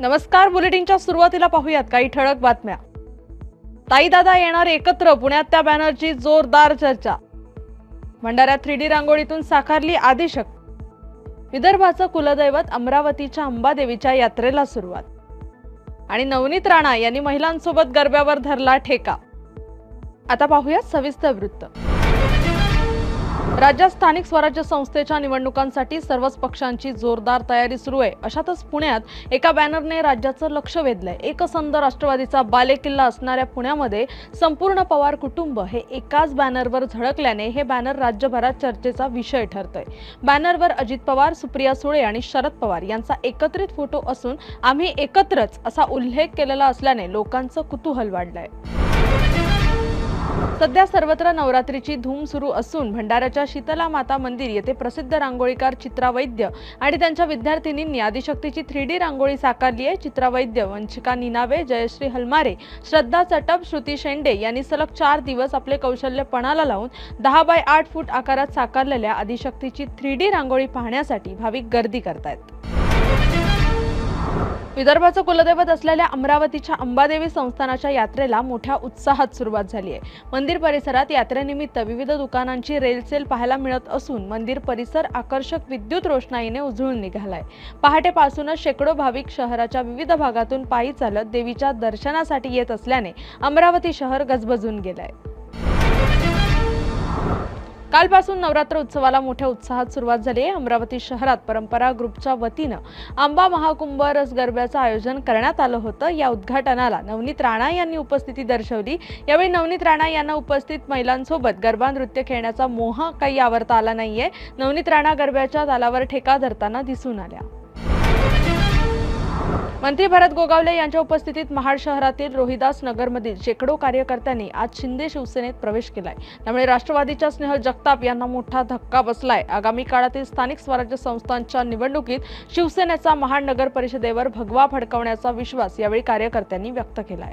नमस्कार बुलेटिनच्या सुरुवातीला पाहूयात काही ठळक बातम्या. ताईदादा येणार एकत्र पुण्यात त्या बॅनरची जोरदार चर्चा. भंडाऱ्यात थ्री डी रांगोळीतून साकारली आदिशक विदर्भाचं कुलदैवत अमरावतीच्या अंबादेवीच्या यात्रेला सुरुवात. आणि नवनीत राणा यांनी महिलांसोबत गरब्यावर धरला ठेका. आता पाहूयात सविस्तर वृत्त. राज्यात स्थानिक स्वराज्य संस्थेच्या निवडणुकांसाठी सर्वच पक्षांची जोरदार तयारी सुरू आहे. अशातच पुण्यात एका बॅनरने राज्याचं लक्ष वेधलंय. एकसंध राष्ट्रवादीचा बालेकिल्ला असणाऱ्या पुण्यामध्ये संपूर्ण पवार कुटुंब हे एकाच बॅनरवर झळकल्याने हे बॅनर राज्यभरात चर्चेचा विषय ठरतोय. बॅनरवर अजित पवार सुप्रिया सुळे आणि शरद पवार यांचा एकत्रित फोटो असून आम्ही एकत्रच असा उल्लेख केलेला असल्याने लोकांचं कुतूहल वाढलंय. सध्या सर्वत्र नवरात्रीची धूम सुरू असून भंडाऱ्याच्या शीतला माता मंदिर येथे प्रसिद्ध रांगोळीकार चित्रा वैद्य आणि त्यांच्या विद्यार्थिनींनी आदिशक्तीची थ्री डी रांगोळी साकारली आहे. चित्रा वैद्य वंशिका निनावे जयश्री हलमारे श्रद्धा चटप श्रुती शेंडे यांनी सलग चार दिवस आपले कौशल्य पणाला लावून दहा बाय आठ फूट आकारात साकारलेल्या आदिशक्तीची थ्री डी रांगोळी पाहण्यासाठी भाविक गर्दी करतायत. विदर्भाचं कुलदैवत असलेल्या अमरावतीच्या अंबादेवी संस्थानाच्या यात्रेला मोठ्या उत्साहात सुरुवात झाली आहे. मंदिर परिसरात यात्रेनिमित्त विविध दुकानांची रेलसेल पाहायला मिळत असून मंदिर परिसर आकर्षक विद्युत रोषणाईने उजळून निघालाय. पहाटेपासूनच शेकडो भाविक शहराच्या विविध भागातून पायी चालत देवीच्या दर्शनासाठी येत असल्याने अमरावती शहर गजबजून गेलंय. कालपासून नवरात्र उत्सवाला मोठ्या उत्साहात सुरुवात झाली आहे. अमरावती शहरात परंपरा ग्रुपच्या वतीनं आंबा महाकुंभ रस गरब्याचं आयोजन करण्यात आलं होतं. या उद्घाटनाला नवनीत राणा यांनी उपस्थिती दर्शवली. यावेळी नवनीत राणा यांना उपस्थित महिलांसोबत गरबा नृत्य खेळण्याचा मोह काही आवरता आला नाहीये. नवनीत राणा गरब्याच्या तालावर ठेका धरताना दिसून आल्या. मंत्री भरत गोगावले यांच्या उपस्थितीत महाड शहरातील रोहिदास नगरमधील शेकडो कार्यकर्त्यांनी आज शिंदे शिवसेनेत प्रवेश केलाय. त्यामुळे राष्ट्रवादीच्या स्नेह जगताप यांना मोठा धक्का बसलाय. आगामी काळातील स्थानिक स्वराज्य संस्थांच्या निवडणुकीत शिवसेनेचा महाड नगर परिषदेवर भगवा फडकवण्याचा विश्वास यावेळी कार्यकर्त्यांनी व्यक्त केलाय.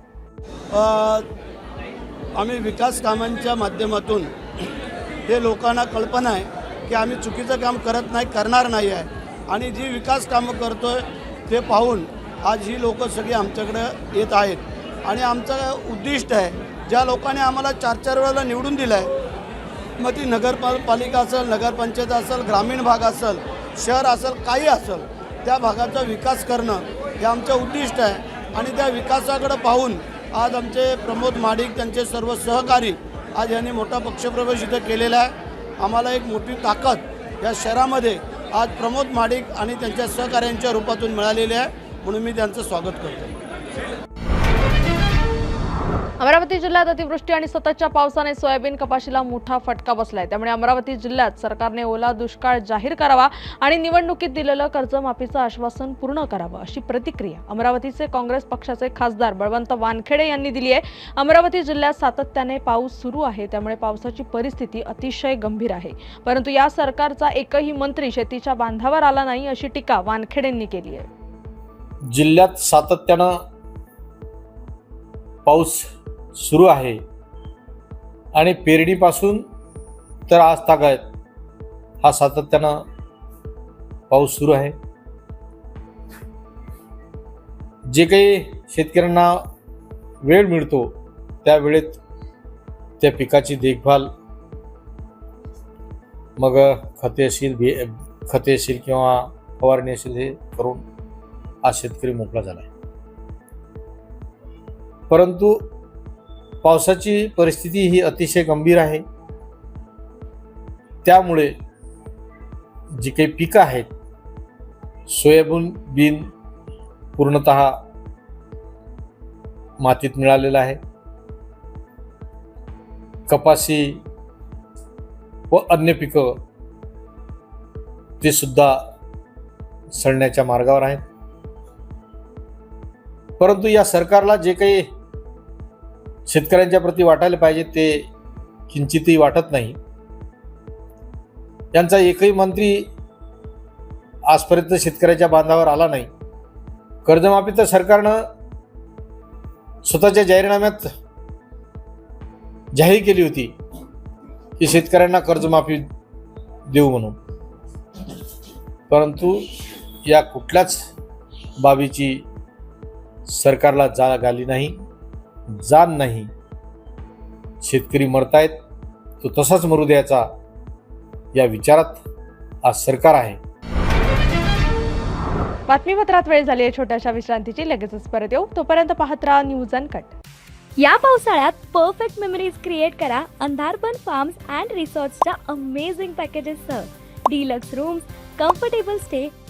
आम्ही विकास कामांच्या माध्यमातून हे लोकांना कल्पना आहे की आम्ही चुकीचं काम करत नाही करणार नाही आहे. आणि जी विकास कामं करतोय ते पाहून आज ही लोकं सगळी आमच्याकडं येत आहेत. आणि आमचं उद्दिष्ट आहे ज्या लोकांनी आम्हाला चार चार वेळेला निवडून दिलं आहे मग ती नगरपालिका असेल नगरपंचायत असेल ग्रामीण भाग असेल शहर असेल काही असेल त्या भागाचा विकास करणं हे आमचं उद्दिष्ट आहे. आणि त्या विकासाकडं पाहून आज आमचे प्रमोद माडिक त्यांचे सर्व सहकारी आज यांनी मोठा पक्षप्रवेश इथं केलेला आहे. आम्हाला एक मोठी ताकद या शहरामध्ये आज प्रमोद माडिक आणि त्यांच्या सहकाऱ्यांच्या रूपातून मिळालेली आहे. म्हणून मी त्यांचं स्वागत करतो अमरावती जिल्ह्यात अतिवृष्टी आणि सततच्या पावसाने सोयाबीन कपाशीला मोठा फटका बसलाय. त्यामुळे अमरावती जिल्ह्यात सरकारने ओला दुष्काळ जाहीर करावा आणि निवडणुकीत दिलेलं कर्जमाफीचं आश्वासन पूर्ण करावं अशी प्रतिक्रिया अमरावतीचे काँग्रेस पक्षाचे खासदार बळवंत वानखेडे यांनी दिली आहे. अमरावती जिल्ह्यात सातत्याने पाऊस सुरू आहे. त्यामुळे पावसाची परिस्थिती अतिशय गंभीर आहे. परंतु या सरकारचा एकही मंत्री शेतीच्या बांधावर आला नाही अशी टीका वानखेडेंनी केली आहे. जिल्ह्यात सातत्यानं पाऊस सुरू आहे. आणि पेरणीपासून तर आज तागायत हा सातत्यानं पाऊस सुरू आहे. जे काही शेतकऱ्यांना वेळ मिळतो त्या वेळेत त्या पिकाची देखभाल मग खते असेल बी खते असेल किंवा फवारणी असेल हे करून आज शेतकरी मोकळा झाला आहे परंतु पावसाची परिस्थिती ही अतिशय गंभीर आहे. त्यामुळे जी काही पिकं आहेत सोयाबीन बीन पूर्णत मातीत मिळालेलं आहे. कपाशी व अन्य पिकं ते सुद्धा सडण्याच्या मार्गावर आहेत. परंतु या सरकारला जे काही शेतकऱ्यांच्या प्रती वाटायला पाहिजे ते किंचितही वाटत नाही. त्यांचा एकही मंत्री आजपर्यंत शेतकऱ्याच्या बांधावर आला नाही. कर्जमाफी तर सरकारनं स्वतःच्या जाहीरनाम्यात जाहीर केली होती की शेतकऱ्यांना कर्जमाफी देऊ म्हणून. परंतु या कुठल्याच बाबीची सरकारला जाग आली नाही जाण नाही. शेतकरी मरतायत तो तसाच मरू द्यायचा या विचारात आज सरकार आहे. बातमीपत्रात वेळ झाली आहे छोट्याशा विश्रांतीची लगेचच परत येऊ. तोपर्यंत पाहत राहा न्यूज अँड कट. या पावसाळ्यात परफेक्ट मेमरीज क्रिएट करा अंधारबन फार्म्स अँड रिसॉर्ट्सच्या amazing पॅकेजेससह deluxe rooms comfortable stay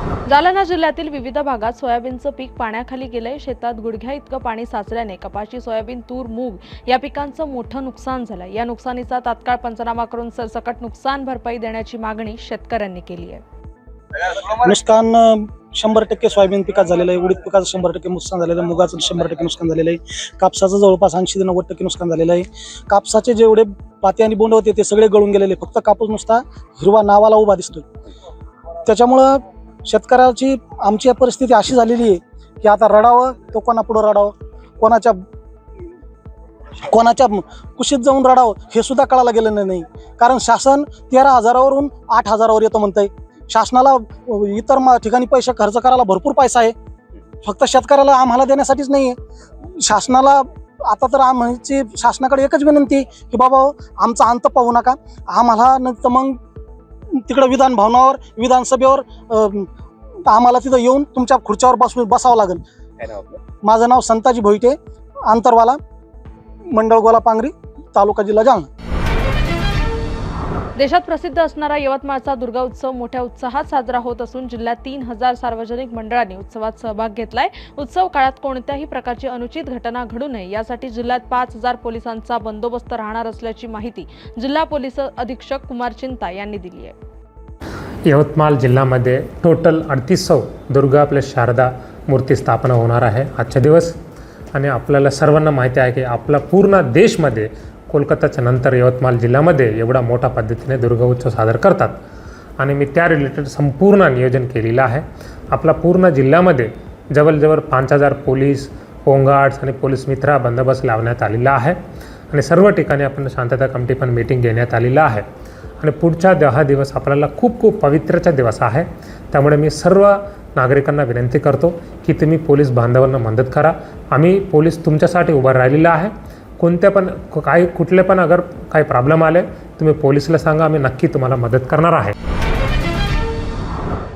Jalna जिल्ह्यातील विविध भागात सोयाबीनचं पीक पाण्याखाली गेलंय. शेतात गुडघ्या इतकं पाणी साचल्याने कपाशी सोयाबीन तूर मूग या पिकांचं मोठं नुकसान झालं या नुकसानीचा तात्काळ पंचनामा करून सरसकट नुकसान भरपाई देण्याची मागणी शेतकऱ्यांनी केली आहे. नुकसान शंभर टक्के सोयाबीन पिकात झालेलं आहे. उडीद पिकाचं शंभर टक्के नुकसान झालेलं आहे. मुगाचं शंभर टक्के नुकसान झालेलं आहे. कापसाचं जवळपास ऐंशी ते नव्वद टक्के नुकसान झालेलं आहे. कापसाचे जेवढे पाते आणि बोंड होते ते सगळे गळून गेलेले फक्त कापूस नुसता हिरवा नावाला उभा दिसतोय. त्याच्यामुळं शेतकऱ्याची आमची परिस्थिती अशी झालेली आहे की आता रडावं तो कोणापुढं रडावं? कोणाच्या कोणाच्या कुशीत जाऊन रडावं हे सुद्धा कळायला गेलं नाही. कारण शासन तेरा हजारावरून आठ हजारावर येतं म्हणतंय. शासनाला इतर मा- ठिकाणी पैसे खर्च करायला भरपूर पैसा आहे. फक्त शेतकऱ्याला आम्हाला देण्यासाठीच नाही आहे शासनाला आता तर आमची शासनाकडे एकच विनंती की बाबा आमचा अंत पाहू नका. आम्हाला नंतर तर मग तिकडं विधान भवनावर विधानसभेवर आम्हाला तिथं येऊन तुमच्या खुर्च्यावर बसून बसावं लागेल. माझं नाव संताजी भोईटे आंतरवाला मंडळ गोला पांगरी तालुका जिल्हा जालना. देशात प्रसिद्ध असणारा यवतमाळचा दुर्गा उत्सव मोठ्या उत्साहात साजरा होत असून जिल्ह्यात तीन हजार सार्वजनिक मंडळांनी उत्सवात सहभाग घेतलाय. उत्सव काळात कोणत्याही प्रकारची अनुचित घटना घडू नये यासाठी जिल्ह्यात पाच हजार पोलिसांचा बंदोबस्त राहणार असल्याची माहिती जिल्हा पोलीस अधीक्षक कुमार चिंता यांनी दिली आहे. यवतमाळ जिल्ह्यामध्ये टोटल अडतीसौ दुर्गा प्लस शारदा मूर्ती स्थापना होणार आहे. आजच्या दिवस आणि आपल्याला सर्वांना माहिती आहे की आपला पूर्ण देशमध्ये कोलकाताच्या नंतर यवतमाळ जिल्ह्यामध्ये एवढा मोठा पद्धतीने दुर्गा उत्सव सादर करतात. आणि मी त्या रिलेटेड संपूर्ण नियोजन केलेलं आहे. आपला पूर्ण जिल्ह्यामध्ये जवळजवळ पाच हजार पोलीस होमगार्ड्स आणि पोलीस मित्रा बंदोबस्त लावण्यात आलेला आहे. आणि सर्व ठिकाणी आपण शांतता कमिटी पण मीटिंग घेण्यात आलेलं आहे. आणि पुढच्या दहा दिवस आपल्याला खूप खूप पवित्रचा दिवस आहे. त्यामुळे मी सर्व नागरिकांना विनंती करतो की तुम्ही पोलीस बांधवांना मदत करा. आम्ही पोलीस तुमच्यासाठी उभा राहिलेला आहे. कोणत्या पण काही कुठले पण अगर काही प्रॉब्लेम आले तुम्ही पोलिसला सांगा आम्ही नक्की तुम्हाला मदत करणार आहे.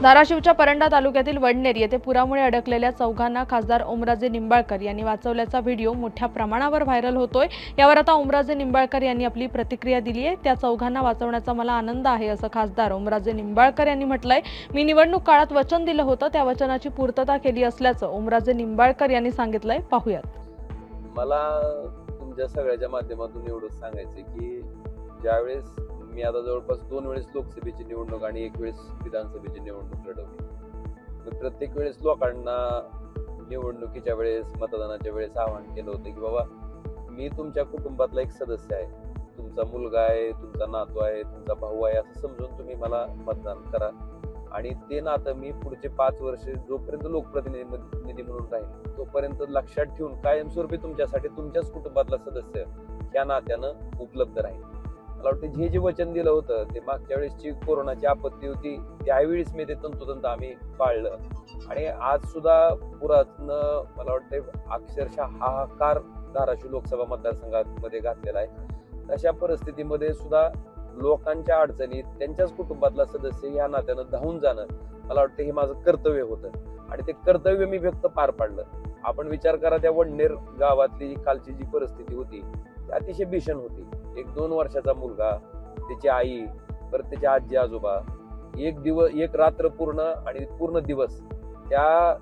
धाराशिवच्या परंडा तालुक्यातील वडनेर येथे पुरामुळे अडकलेल्या चौघांना खासदार ओमराजे निंबाळकर यांनी वाचवल्याचा व्हिडिओ मोठ्या प्रमाणावर व्हायरल होतोय. यावर आता ओमराजे निंबाळकर यांनी आपली प्रतिक्रिया दिली आहे. त्या चौघांना वाचवण्याचा मला आनंद आहे असं खासदार ओमराजे निंबाळकर यांनी म्हटलंय. मी निवडणूक काळात वचन दिलं होतं त्या वचनाची पूर्तता केली असल्याचं ओमराजे निंबाळकर यांनी सांगितलंय. पाहूयात. मला तुमच्या सगळ्याच्या माध्यमातून एवढंच सांगायचं की ज्यावेळेस मी आता जवळपास दोन वेळेस लोकसभेची निवडणूक आणि एक वेळेस विधानसभेची निवडणूक लढवली. तर प्रत्येक वेळेस लोकांना निवडणुकीच्या वेळेस मतदानाच्या वेळेस आवाहन केलं होतं की बाबा मी तुमच्या कुटुंबातला एक सदस्य आहे. तुमचा मुलगा आहे तुमचा नातू आहे तुमचा भाऊ आहे असं समजून तुम्ही मला मतदान करा. आणि ते नातं मी पुढचे पाच वर्ष जोपर्यंत लोकप्रतिनिधी म्हणून राहील तोपर्यंत लक्षात ठेवून कायमस्वरूपी तुमच्यासाठी तुमच्याच कुटुंबातला सदस्य या नात्यानं उपलब्ध राहील मला वाटतं जे जे वचन दिलं होतं ते मागच्या वेळेसची कोरोनाची आपत्ती होती त्यावेळेस मी ते तंतोतंत आम्ही पाळलं. आणि आज सुद्धा पुरातनं मला वाटतं अक्षरशः हाहाकार धाराशिव लोकसभा मतदारसंघामध्ये घातलेला आहे. तशा परिस्थितीमध्ये सुद्धा लोकांच्या अडचणीत त्यांच्याच कुटुंबातला सदस्य या नात्यानं धावून जाणं मला वाटतं हे माझं कर्तव्य होतं. आणि ते कर्तव्य मी व्यक्त पार पाडलं. आपण विचार करा त्या वडनेर गावातली जी कालची जी परिस्थिती होती ती अतिशय भीषण होती. एक दोन वर्षाचा मुलगा त्याची आई परत त्याचे आजी आजोबा एक दिवस एक रात्र पूर्ण आणि पूर्ण दिवस त्या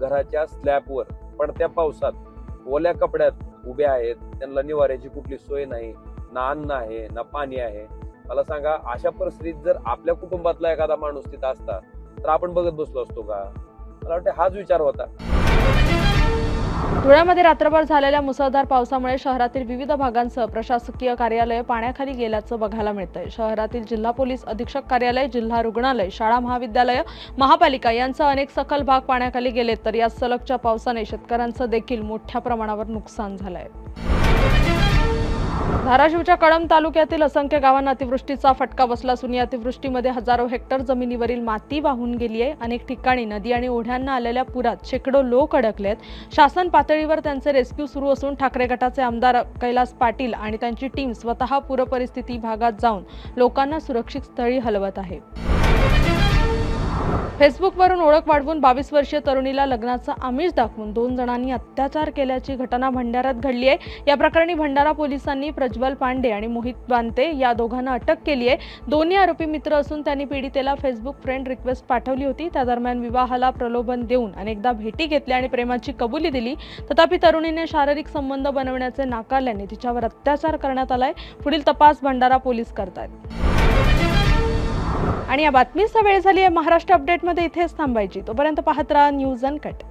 घराच्या स्लॅबवर पडत्या पावसात ओल्या कपड्यात उभे आहेत त्यांना निवाऱ्याची कुठली सोय नाही ना अन्न आहे ना पाणी आहे. मला सांगा अशा परिस्थितीत जर आपल्या कुटुंबातला एखादा माणूस तिथं असता तर आपण बघत बसलो असतो का? मला वाटतं हाच विचार होता. धुळ्यामध्ये रात्रभर झालेल्या मुसळधार पावसामुळे शहरातील विविध भागांसह प्रशासकीय कार्यालय पाण्याखाली गेल्याचं बघायला मिळतंय. शहरातील जिल्हा पोलीस अधीक्षक कार्यालय जिल्हा रुग्णालय शाळा महाविद्यालय महापालिका यांचा अनेक सखल भाग पाण्याखाली गेलेत तर या सलगच्या पावसाने शेतकऱ्यांचं देखील मोठ्या प्रमाणावर नुकसान झालंय. धाराशिवच्या कळंब तालुक्यातील असंख्य गावांना अतिवृष्टीचा फटका बसला असून या अतिवृष्टीमध्ये हजारो हेक्टर जमिनीवरील माती वाहून गेली आहे. अनेक ठिकाणी नदी आणि ओढ्यांना आलेल्या पुरात शेकडो लोक अडकलेत. शासन पातळीवर त्यांचे रेस्क्यू सुरू असून ठाकरे गटाचे आमदार कैलास पाटील आणि त्यांची टीम स्वतः पूरपरिस्थिती भागात जाऊन लोकांना सुरक्षित स्थळी हलवत आहे. फेसबुकवरून ओळख वाढवून बावीस वर्षीय तरुणीला लग्नाचा आमिष दाखवून दोन जणांनी अत्याचार केल्याची घटना भंडाऱ्यात घडली आहे. या प्रकरणी भंडारा पोलिसांनी प्रज्वल पांडे आणि मोहित बांते या दोघांना अटक केली आहे. दोन्ही आरोपी मित्र असून त्यांनी पीडितेला फेसबुक फ्रेंड रिक्वेस्ट पाठवली होती. त्या दरम्यान विवाहाला प्रलोभन देऊन अनेकदा भेटी घेतल्या आणि प्रेमाची कबुली दिली. तथापि तरुणीने शारीरिक संबंध बनवण्याचे नाकारल्याने तिच्यावर अत्याचार करण्यात आलाय. पुढील तपास भंडारा पोलीस करतायत. आणि या बातमीचा वेळ झाली आहे महाराष्ट्र अपडेटमध्ये. इथेच थांबायची. तोपर्यंत पाहत राहा न्यूज अनकट